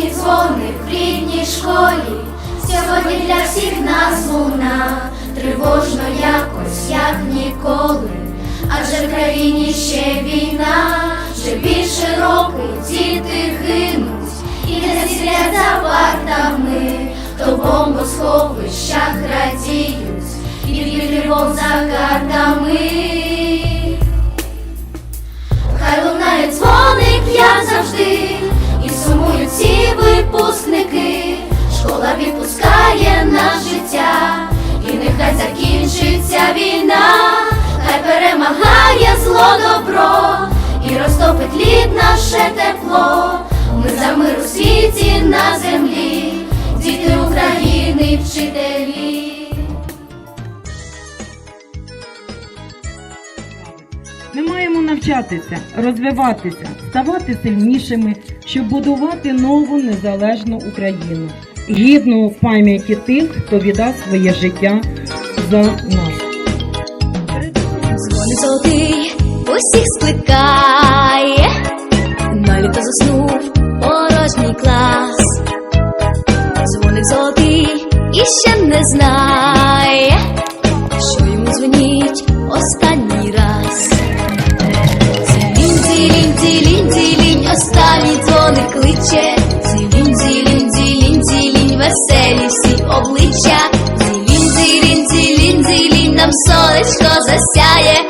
Останні дзвони в рідній школі, сьогодні для всіх нас луна, тривожно якось, як ніколи, адже в країні ще війна, вже більше року діти гинуть, і не сидять за партами, хто в бомбосховищах радіють, і від тривог за картами. Наше тепло. Ми за мир у світі на землі, діти України, вчителі. Ми маємо навчатися, розвиватися, ставати сильнішими, щоб будувати нову незалежну Україну, гідну пам'яті тих, хто віддав своє життя за нас. Золотий усіх скликає, сонечко засяє.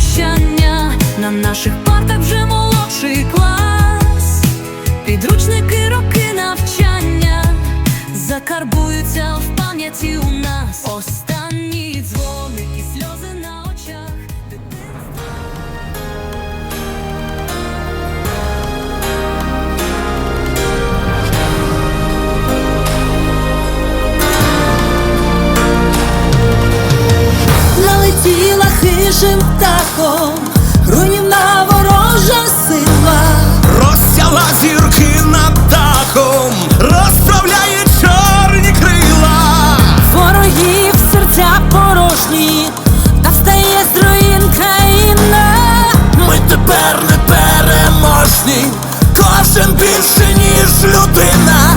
прощання. На наших партах вже молодший клас. Підручники, роки навчання закарбуються в пам'яті у нас. Останні дзвоники, сльози на очах. Налетіла хижим птахом, переможні, кожен більше, ніж людина.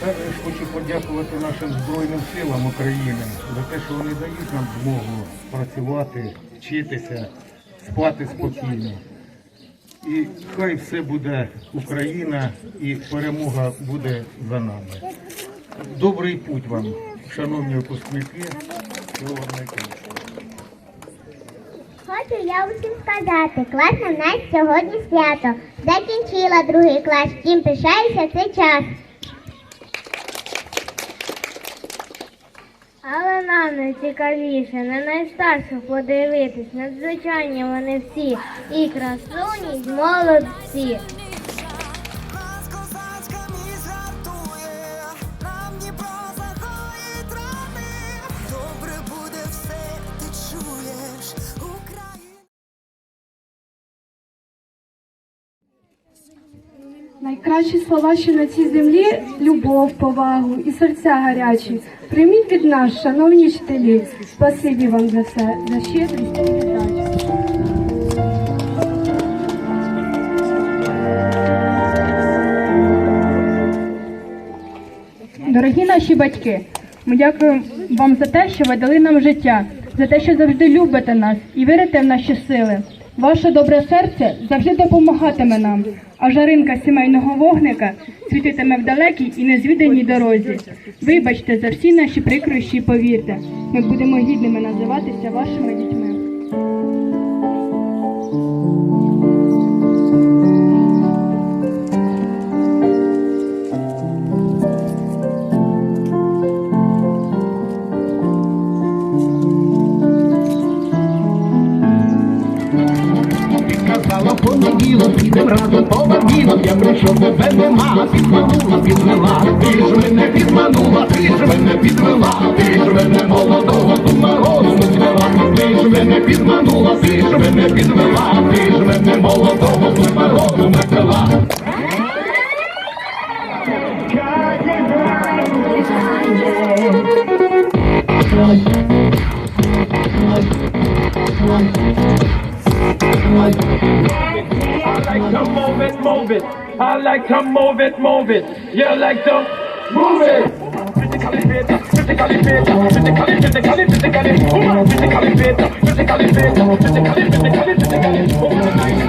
Також хочу подякувати нашим Збройним силам України за те, що вони дають нам змогу працювати, вчитися, спати спокійно. І хай все буде Україна і перемога буде за нами. Добрий путь вам, шановні випускники. Всього найкращого. Хочу я усім сказати, класно в нас сьогодні свято. Закінчила другий клас, чим пишаюся цей час. Але нам найцікавіше на найстарших подивитись, надзвичайні вони всі, і красуні, і молодці. Найкращі слова, що на цій землі любов, повагу і серця гарячі. Прийміть від нас, шановні вчителі. Спасибі вам за все, за щедрість і віддачу. Дорогі наші батьки, ми дякуємо вам за те, що ви дали нам життя, за те, що завжди любите нас і вірите в наші сили. Ваше добре серце завжди допомагатиме нам, а жаринка сімейного вогника світитиме в далекій і незвіданій дорозі. Вибачте за всі наші прикрощі, повірте, ми будемо гідними називатися вашими дітьми. Казала понеділок, підем разом по вагінок Я прийшов, тебе нема, підманула, підвела Ти ж мене підманула, ти ж мене підвела. Ти ж мене молодого ту морозу звела. Ти ж мене підманула, ти ж мене підвела. Ти ж мене молодого I like to move it, move it. I like to move it, move it. You like to move it. Physically fit, physically fit, physically, physically, physically, physically fit, physically fit, physically, physically, physically.